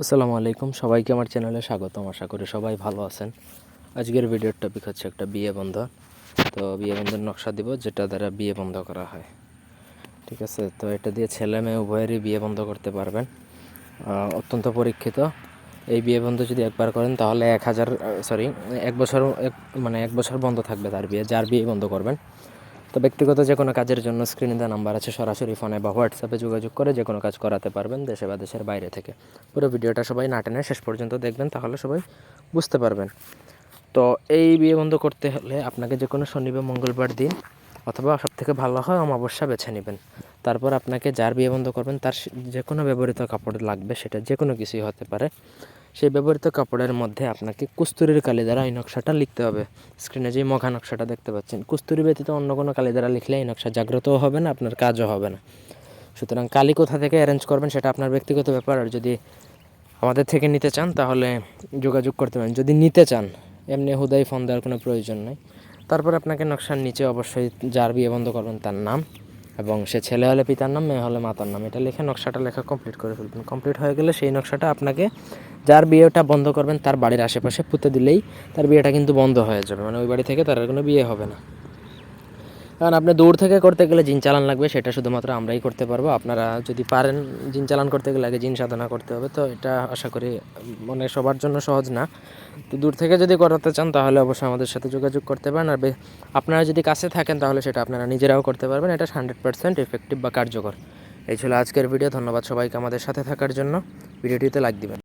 আসসালামু আলাইকুম, সবাইকে আমার চ্যানেলে স্বাগতম। আশা করি সবাই ভালো আছেন। আজকের ভিডিওর টপিক হচ্ছে একটা বিয়ে বন্ধন। তো বিয়ে বন্ধন নকশা দিব, যেটা দ্বারা বিয়ে বন্ধ করা হয়। ঠিক আছে? তো এটা দিয়ে ছেলে মেয়ে উভয়েরই বিয়ে বন্ধ করতে পারবেন। অত্যন্ত পরীক্ষিত। এই বিয়ে বন্ধ যদি একবার করেন, তাহলে এক হাজার সরি এক বছর, এক মানে এক বছর বন্ধ থাকবে তার বিয়ে, যার বিয়ে বন্ধ করবেন। তো ব্যক্তিগত যে কোনো কাজের জন্য স্ক্রিনে দেওয়া নাম্বার আছে, সরাসরি ফোনে বা হোয়াটসঅ্যাপে যোগাযোগ করে যে কোনো কাজ করাতে পারবেন দেশে বা দেশের বাইরে থেকে। পুরো ভিডিওটা সবাই না টেনে শেষ পর্যন্ত দেখবেন, তাহলে সবাই বুঝতে পারবেন। তো এই বিয়ে বন্ধ করতে হলে আপনাকে যে কোনো শনিবার মঙ্গলবার দিন অথবা সবথেকে ভালো হয় অমাবস্যা বেছে নেবেন। তারপর আপনাকে যার বিয়ে বন্ধ করবেন, তার যে কোনো ব্যবহৃত কাপড় লাগবে সেটা যে কোনো কিছুই হতে পারে। সেই ব্যবহৃত কাপড়ের মধ্যে আপনাকে কুস্তুরির কালি দ্বারা এই নকশাটা লিখতে হবে। স্ক্রিনে যে মঘা নকশাটা দেখতে পাচ্ছেন, কুস্তুরি ব্যতীত অন্য কোনো কালি দ্বারা লিখলে এই নকশা জাগ্রতও হবে না, আপনার কাজও হবে না। সুতরাং কালি কোথা থেকে অ্যারেঞ্জ করবেন সেটা আপনার ব্যক্তিগত ব্যাপার, আর যদি আমাদের থেকে নিতে চান তাহলে যোগাযোগ করতে পারেন। যদি নিতে চান, এমনি হুদাই ফোন দেওয়ার কোনো প্রয়োজন নেই। তারপর আপনাকে নকশার নিচে অবশ্যই যার বিয়ে বন্ধ করবেন তার নাম। এবং সে ছেলে হলে পিতার নাম, মেয়ে হলে মাতার নাম। এটা লিখে নকশাটা লেখা কমপ্লিট করে ফেলবেন। কমপ্লিট হয়ে গেলে সেই নকশাটা আপনাকে যার বিয়েটা বন্ধ করবেন, তার বাড়ির আশেপাশে পুঁতে দিলেই তার বিয়েটা কিন্তু বন্ধ হয়ে যাবে। মানে ওই বাড়ি থেকে তার আর কোনো বিয়ে হবে না। কারণ আপনি দূর থেকে করতে গেলে জিন চালান লাগবে, সেটা শুধুমাত্র আমরাই করতে পারব। আপনারা যদি পারেন জিন চালান করতে গেলে আগে জিন সাধনা করতে হবে, তো এটা আশা করি মানে সবার জন্য সহজ না। তো দূর থেকে যদি করাতে চান, তাহলে অবশ্যই আমাদের সাথে যোগাযোগ করতে পারেন। আর আপনারা যদি কাছে থাকেন, তাহলে সেটা আপনারা নিজেরাও করতে পারবেন। এটা হান্ড্রেড পার্সেন্ট এফেক্টিভ বা কার্যকর। এই ছিল আজকের ভিডিও। ধন্যবাদ সবাইকে আমাদের সাথে থাকার জন্য। ভিডিওটিতে লাইক দিবেন।